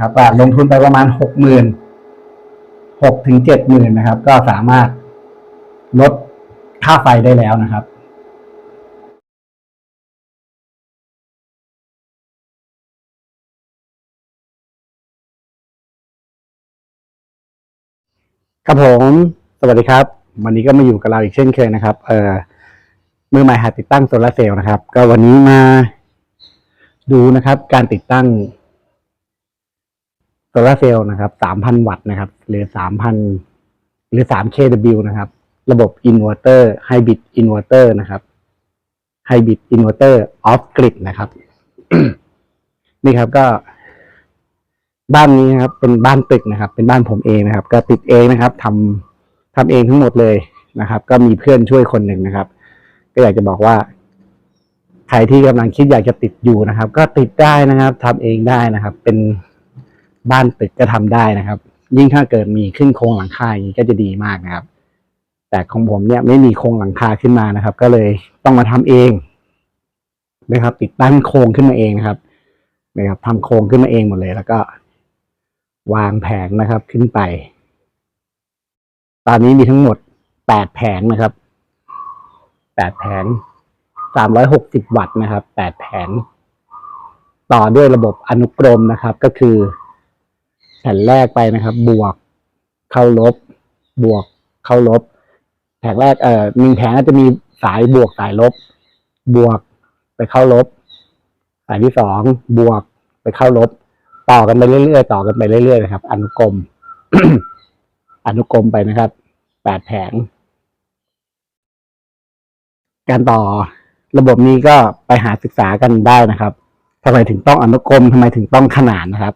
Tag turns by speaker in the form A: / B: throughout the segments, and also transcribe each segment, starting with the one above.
A: ครับว่าลงทุนไปประมาณหกหมื่นหกถึงเจ็ดหมื่นนะครับ ก็สามารถลดค่าไฟได้แล้วนะครับครับผม สวัสดีครับ วันนี้ก็มาอยู่กับเราอีกเช่นเคยนะครับ เอ่อมือใหม่หัดติดตั้งโซลาเซลล์นะครับ ก็วันนี้มาดูนะครับ การติดตั้ง โซลาเซลล์นะครับ 3,000 วัตต์นะครับ หรือ 3,000 หรือ 3 kW นะครับ ระบบอินเวอร์เตอร์ไฮบริดอินเวอร์เตอร์นะครับไฮบริดอินเวอร์เตอร์ออฟกริดนะครับ นี่ครับก็ บ้านนี้นะครับ เป็นบ้านตึกนะครับ เป็นบ้านผมเองนะครับ ก็ติดเองนะครับทำทำเองทั้งหมดเลยนะครับ ก็มีเพื่อนช่วยคนหนึ่งนะครับ ก็อยากจะบอกว่าใครที่กำลังคิดอยากจะติดอยู่นะครับ ก็ติดได้นะครับทำเองได้นะครับ เป็น บ้านตึกก็ทำได้นะครับ ยิ่งถ้าเกิดมีขึ้นโครงหลังคาอย่างนี้ก็จะดีมากนะครับ แต่ของผมเนี่ยไม่มีโครงหลังคาขึ้นมานะครับ ก็เลยต้องมาทำเองนะครับ ติดตั้งโครงขึ้นมาเองนะครับนะครับทำโครงขึ้นมาเองหมดเลย แล้วก็ วางแผงนะครับขึ้นไป ตอนนี้มีทั้งหมดแปดแผงนะครับแปดแผงสามร้อยหกสิบวัตต์นะครับแปดแผงต่อด้วยระบบอนุกรมนะครับ ก็คือ ผ่นแรกไปนะครับ บวกเข้าลบ บวกเข้าลบ แผงแรกเอ่อหนึ่งแผงก็จะมีสายบวกสายลบ บวกไปเข้าลบ สายที่สองบวกไปเข้าลบ ต่อกันไปเรื่อยๆต่อกันไปเรื่อยๆนะครับ อนุกรมอนุกรมไปนะครับแปดแผง การต่อระบบนี้ก็ไปหาศึกษากันได้นะครับทำไมถึงต้องอนุกรมทำไมถึงต้องขนานนะครับ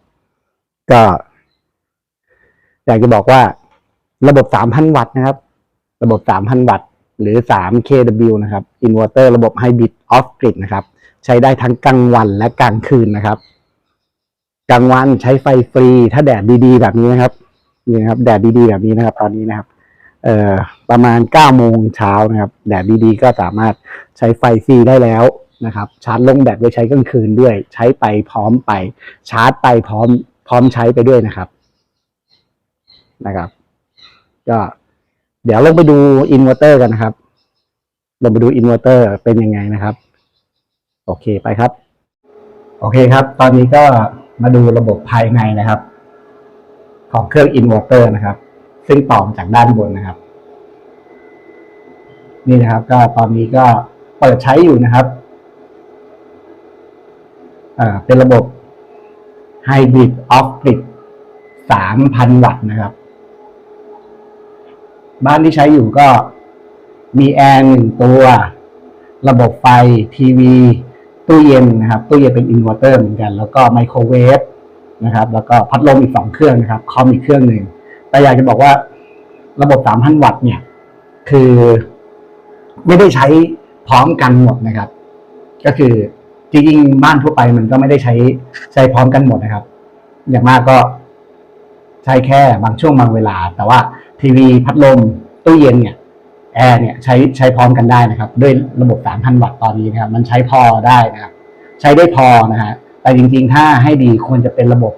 A: ก็ อยากจะบอกว่าระบบ 3,000 วัตต์นะครับ ระบบ 3,000 วัตต์ หรือ 3 kW นะครับอินเวอร์เตอร์ระบบไฮบริดออฟกริดนะครับ ใช้ได้ทั้งกลางวันและกลางคืนนะครับ กลางวันใช้ไฟฟรี ถ้าแดดดีๆ แบบนี้นะครับนี่ครับ แดดดีๆ แบบนี้นะครับ ตอนนี้นะครับ เอ่อประมาณ9โมงเช้านะครับ แดดดีๆ ก็สามารถใช้ไฟฟรีได้แล้วนะครับ ชาร์จลงแบตไว้ใช้กลางคืนด้วย ใช้ไปพร้อมไป ชาร์จไปพร้อม พร้อมใช้ไปด้วยนะครับ นะครับ ก็เดี๋ยวลงไปดูอินเวอร์เตอร์กันนะครับ ลงไปดูอินเวอร์เตอร์เป็นยังไงนะครับ โอเคไปครับ โอเคครับ ตอนนี้ก็มาดูระบบภายในนะครับ ของเครื่องอินเวอร์เตอร์นะครับ ซึ่งต่อมาจากด้านบนนะครับ นี่นะครับ ก็ตอนนี้ก็เปิดใช้อยู่นะครับเป็นระบบ Hybrid Off Grid 3,000 วัตต์นะครับ บ้านที่ใช้อยู่ก็มีแอร์หนึ่งตัว ระบบไฟทีวี ตู้เย็นนะครับตู้เย็นเป็นอินเวอร์เตอร์เหมือนกัน แล้วก็ไมโครเวฟนะครับ แล้วก็พัดลมอีกสองเครื่องนะครับ คอมอีกเครื่องหนึ่งแต่อยากจะบอกว่าระบบ 3,000 วัตต์เนี่ย คือไม่ได้ใช้พร้อมกันหมดนะครับ ก็คือจริงๆบ้านทั่วไปมันก็ไม่ได้ใช้ใช้พร้อมกันหมดนะครับ อย่างมากก็ใช้แค่บางช่วงบางเวลา แต่ว่า ทีวีพัดลมตู้เย็นเนี่ยแอร์เนี่ยใช้ใช้พร้อมกันได้นะครับ ด้วยระบบ 3,000 วัตต์ตอนนี้นะครับมันใช้พอได้นะครับใช้ได้พอนะฮะแต่จริงๆ ถ้าให้ดีควรจะเป็นระบบ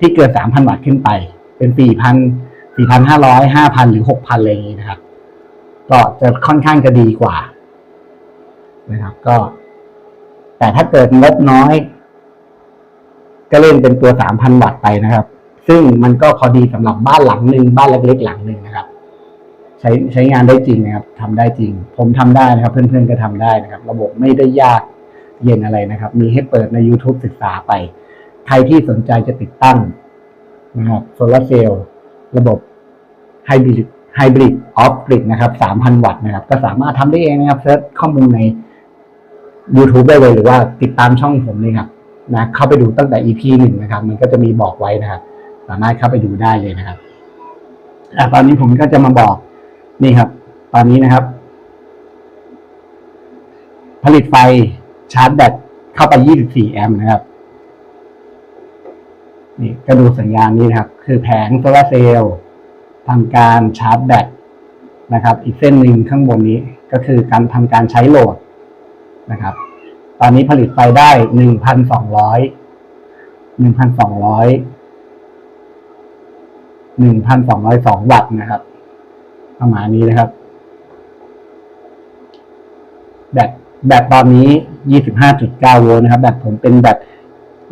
A: ที่เกิน 3,000 วัตต์ขึ้นไป เป็น 4,000 4,500 5,000 หรือ 6,000 อะไรอย่างนี้นะครับ ก็จะค่อนข้างจะดีกว่านะครับก็ แต่ถ้าเกิดงบน้อย ก็เล่นเป็นตัว 3,000 วัตต์ไปนะครับ ซึ่งมันก็พอดีสำหรับบ้านหลังหนึ่งบ้านเล็กๆหลังหนึ่งนะครับ ใช้ใช้งานได้จริงนะครับทำได้จริง ผมทำได้นะครับ เพื่อนๆก็ทำได้นะครับ ระบบไม่ได้ยากเย็นอะไรนะครับ มีให้เปิดใน YouTube ศึกษาไป ใครที่สนใจจะติดตั้งนะครับโซลาร์เซลล์ระบบไฮบริดไฮบริดออฟกริดนะครับ3,000 วัตต์นะครับ ก็สามารถทำได้เองนะครับเซิร์ชข้อมูลใน YouTube ได้เลยหรือว่าติดตามช่องผมเลยครับนะเข้าไปดูตั้งแต่ EP หนึ่งนะครับ มันก็จะมีบอกไว้นะครับามารถเข้าไปดูได้เลยนะครับอะตอนนี้ผมก็จะมาบอกนี่ครับ ตอนนี้นะครับ ผลิตไฟชาร์จแบตเข้าไป 24 แอมป์นะครับ นี่ก็ดูสัญญาณนี้นะครับ คือแผงโซลาเซลล์ทำการชาร์จแบตนะครับ อีกเส้นหนึ่งข้างบนนี้ก็คือการทำการใช้โหลดนะครับ ตอนนี้ผลิตไฟได้ 1,200 1,200 หนึ่งพันสองร้อยสองวัตต์นะครับ ประมาณนี้นะครับ แบตแบตตอนนี้ยี่สิบห้าจุดเก้าโวลต์นะครับ แบตผมเป็นแบต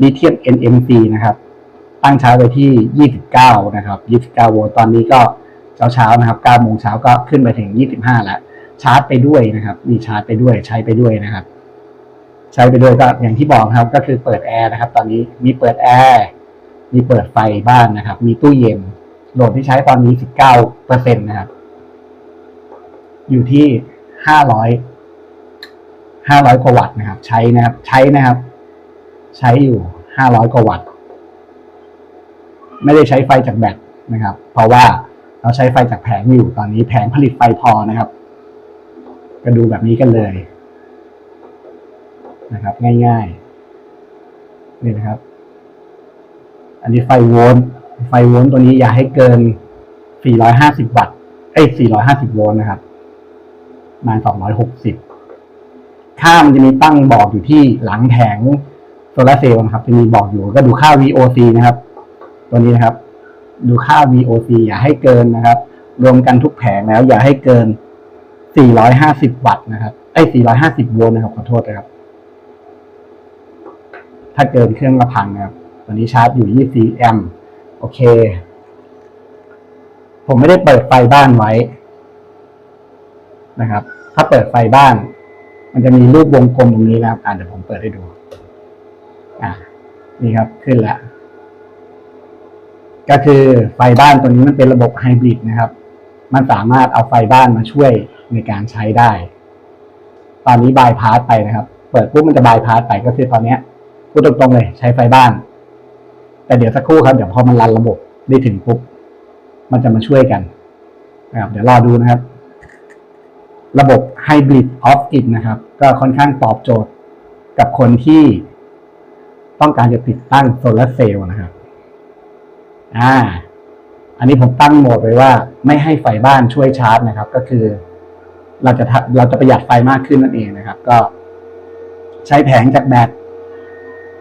A: ลิเธียม NMC นะครับ ตั้งชาร์จไว้ที่ยี่สิบเก้านะครับยี่สิบเก้าโวลต์ตอนนี้ก็เช้าเช้านะครับเก้าโมงเช้าก็ขึ้นไปถึงยี่สิบห้าแล้วชาร์จไปด้วยนะครับมีชาร์จไปด้วยใช้ไปด้วยนะครับ ใช้ไปด้วยก็อย่างที่บอกครับ ก็คือเปิดแอร์นะครับ ตอนนี้มีเปิดแอร์มีเปิดไฟบ้านนะครับ มีตู้เย็น โหลดที่ใช้ตอนนี้สิบเก้าเปอร์เซ็นต์นะครับ อยู่ที่ห้าร้อยห้าร้อยกว่าวัตต์นะครับ ใช้นะครับ ใช้นะครับ ใช้อยู่ห้าร้อยกว่าวัตต์ ไม่ได้ใช้ไฟจากแบตนะครับ เพราะว่าเราใช้ไฟจากแผงอยู่ตอนนี้แผงผลิตไฟพอนะครับ ก็ดูแบบนี้กันเลย นะครับ ง่ายๆนี่นะครับ อันนี้ไฟโวลต์ ไฟโวลต์ตัวนี้อย่าให้เกิน 450 วัตต์เอ้ย450 โวลต์นะครับประมา260 ค่ามันจะมีตั้งบอกอยู่ที่หลังแผงโซลาเซลล์นะครับ จะมีบอกอยู่ก็ดูค่า VOC นะครับ ตัวนี้นะครับ ดูค่า VOC อย่าให้เกินนะครับ รวมกันทุกแผงแล้ว อย่าให้เกิน 450 วัตต์นะครับไอ้ย450 โวลต์นะครับ ขอโทษนะครับ ถ้าเกินเครื่องละพันนะครับ ตอนนี้ชาร์จอยู่ 24 แอมป์ โอเค ผมไม่ได้เปิดไฟบ้านไว้นะครับ ถ้าเปิดไฟบ้าน มันจะมีรูปวงกลมตรงนี้นะครับ อ่าเดี๋ยวผมเปิดให้ดู อ่านี่ครับขึ้นแล้วก็คือไฟบ้านตัวนี้มันเป็นระบบไฮบริดนะครับ มันสามารถเอาไฟบ้านมาช่วยในการใช้ได้ ตอนนี้บายพาสไปนะครับ เปิดปุ๊บมันจะบายพาสไปก็คือตอนนี้พูดตรงๆเลยใช้ไฟบ้าน แต่เดี๋ยวสักครู่ครับ เดี๋ยวพอมันรันระบบได้ถึงปุ๊บ มันจะมาช่วยกันนะครับ เดี๋ยวรอดูนะครับ ระบบ Hybrid Off Grid นะครับ ก็ค่อนข้างตอบโจทย์กับคนที่ต้องการจะติดตั้งโซลาร์เซลล์นะครับ อ่า อันนี้ผมตั้งโหมดไว้ว่าไม่ให้ไฟบ้านช่วยชาร์จนะครับ ก็คือ เราจะทะเราจะประหยัดไฟมากขึ้นนั่นเองนะครับ ก็ใช้แผงจากแบต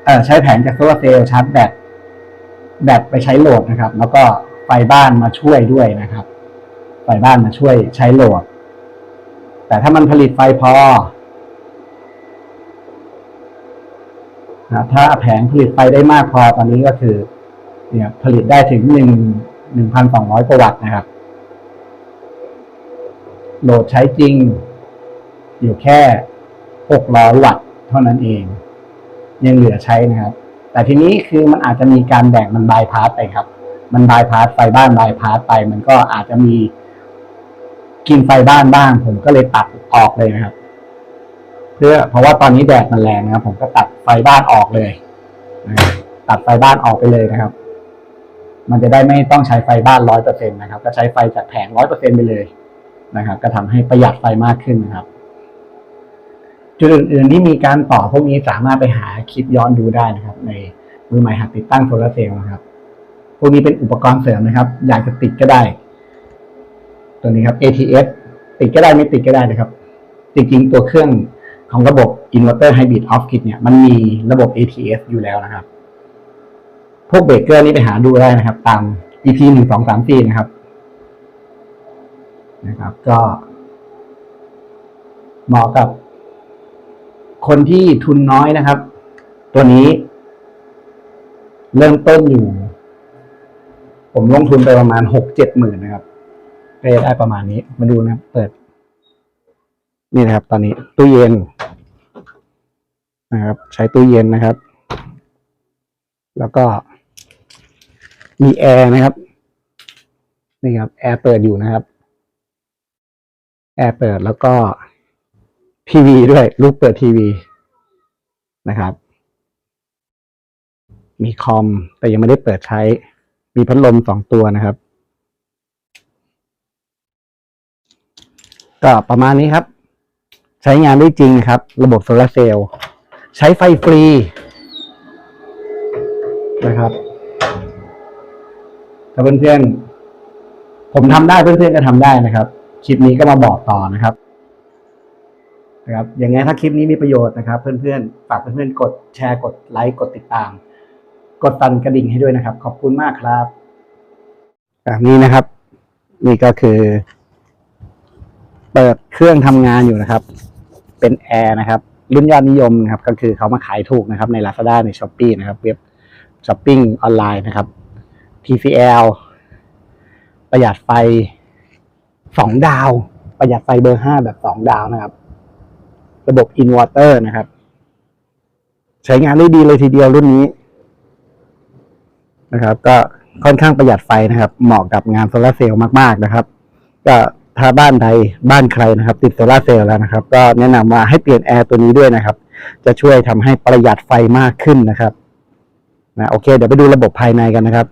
A: เอ่อใช้แผงจากโซลาร์เซลล์ชาร์จแบต แบตไปใช้โหลดนะครับ แล้วก็ไฟบ้านมาช่วยด้วยนะครับ ไฟบ้านมาช่วยใช้โหลด แต่ถ้ามันผลิตไฟพอนะถ้าแผงผลิตไฟได้มากพอตอนนี้ก็คือ เนี่ยผลิตได้ถึงหนึ่งหนึ่งพันสองร้อยกว่าวัตต์นะครับ โหลดใช้จริง อยู่แค่หกร้อยวัตต์เท่านั้นเอง ยังเหลือใช้นะครับ แต่ทีนี้คือมันอาจจะมีการแบ่งมันบายพาสไปครับ มันบายพาสไฟบ้านบายพาสไป มันก็อาจจะมีกินไฟบ้านบ้าง ผมก็เลยตัดออกเลยนะครับ เพื่อเพราะว่าตอนนี้แดดมันแรงนะครับ ผมก็ตัดไฟบ้านออกเลยตัดไฟบ้านออกไปเลยนะครับ มันจะได้ไม่ต้องใช้ไฟบ้านร้อยเปอร์เซ็นต์นะครับ ก็ใช้ไฟจากแผงร้อยเปอร์เซ็นไปเลยนะครับ ก็ทำให้ประหยัดไฟมากขึ้นนะครับ จุดอื่นๆที่มีการต่อพวกนี้สามารถไปหาคลิปย้อนดูได้นะครับ ในมือใหม่หัดติดตั้งโซลาร์เซลล์นะครับ พวกนี้เป็นอุปกรณ์เสริมนะครับ อยากจะติดก็ได้ ตัวนี้ครับ ATS ติดก็ได้ไม่ติดก็ได้นะครับ จริงๆ ตัวเครื่องของระบบ Inverter Hybrid Off Grid เนี่ยมันมีระบบ ATS อยู่แล้วนะครับ พวกเบรกเกอร์นี่ไปหาดูได้นะครับ ตาม EP หนึ่งสองสามสี่นะครับ นะครับ ก็เหมาะกับ คนที่ทุนน้อยนะครับ ตัวนี้ เริ่มต้นอยู่ ผมลงทุนไปประมาณหกเจ็ดหมื่นนะครับก็จะได้ประมาณนี้ มาดูนะครับ เปิด นี่นะครับ ตอนนี้ตู้เย็น นะครับ ใช้ตู้เย็นนะครับ แล้วก็มีแอร์นะครับ นี่ครับ แอร์เปิดอยู่นะครับ แอร์เปิดแล้วก็ ทีวีด้วย ลูกเปิดทีวีนะครับ มีคอม แต่ยังไม่ได้เปิดใช้ มีพัดลมสองตัวนะครับ ก็ประมาณนี้ครับ ใช้งานได้จริงครับ ระบบโซลาเซลล์ใช้ไฟฟรีนะครับถ้าเพื่อนๆผมทำได้เพื่อนๆก็ทำได้นะครับ คลิปนี้ก็มาบอกต่อนะครับ นะครับยังไงถ้าคลิปนี้มีประโยชน์นะครับ เพื่อนๆฝากเพื่อนๆกดแชร์กดไลค์กดติดตาม กดตันกระดิ่งให้ด้วยนะครับ ขอบคุณมากครับแบบนี้นะครับ นี่ก็คือ เปิดเครื่องทำงานอยู่นะครับ เป็นแอร์นะครับรุ่นยอดนิยมนะครับ ก็คือเขามาขายถูกนะครับใน Lazada ใน s h อ p e e นะครับเว็บช้อปปิ้งออนไลน์นะครับ TCL ประหยัดไฟสองดาว ประหยัดไฟเบอร์ห้าแบบสองดาวนะครับ ระบบอินเวอร์เตอร์นะครับ ใช้งานได้ดีเลยทีเดียวรุ่นนี้ นะครับ ก็ค่อนข้างประหยัดไฟนะครับ เหมาะกับงานโซลาเซลล์มาก ๆ นะครับ ก็ถ้าบ้านใดบ้านใครนะครับ ติดโซลาเซลล์แล้วนะครับ ก็แนะนำว่าให้เปลี่ยนแอร์ตัวนี้ด้วยนะครับ จะช่วยทำให้ประหยัดไฟมากขึ้นนะครับนะโอเค เดี๋ยวไปดูระบบภายในกันนะครับ